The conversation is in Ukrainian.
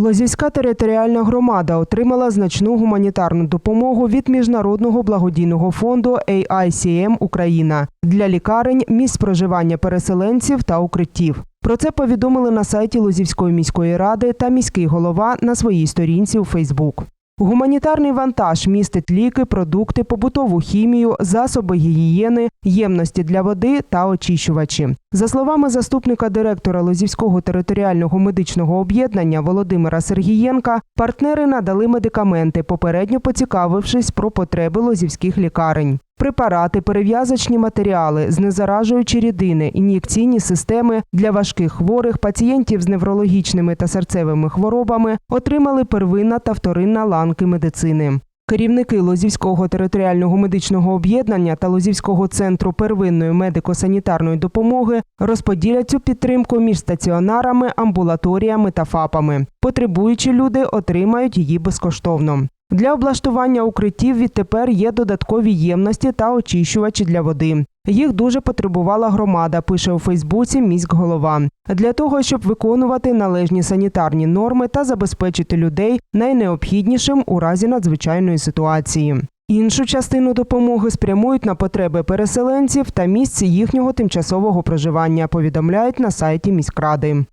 Лозівська територіальна громада отримала значну гуманітарну допомогу від міжнародного благодійного фонду AICM Україна для лікарень, місць проживання переселенців та укриттів. Про це повідомили на сайті Лозівської міської ради та міський голова на своїй сторінці у Фейсбук. Гуманітарний вантаж містить ліки, продукти, побутову хімію, засоби гігієни, ємності для води та очищувачі. За словами заступника директора Лозівського територіального медичного об'єднання Володимира Сергієнка, партнери надали медикаменти, попередньо поцікавившись про потреби лозівських лікарень. Препарати, перев'язочні матеріали, знезаражуючі рідини, ін'єкційні системи для важких хворих, пацієнтів з неврологічними та серцевими хворобами отримали первинна та вторинна ланки медицини. Керівники Лозівського територіального медичного об'єднання та Лозівського центру первинної медико-санітарної допомоги розподілять цю підтримку між стаціонарами, амбулаторіями та ФАПами. Потребуючі люди отримають її безкоштовно. Для облаштування укриттів відтепер є додаткові ємності та очищувачі для води. Їх дуже потребувала громада, пише у Фейсбуці міськголова. Для того, щоб виконувати належні санітарні норми та забезпечити людей найнеобхіднішим у разі надзвичайної ситуації. Іншу частину допомоги спрямують на потреби переселенців та місці їхнього тимчасового проживання, повідомляють на сайті міськради.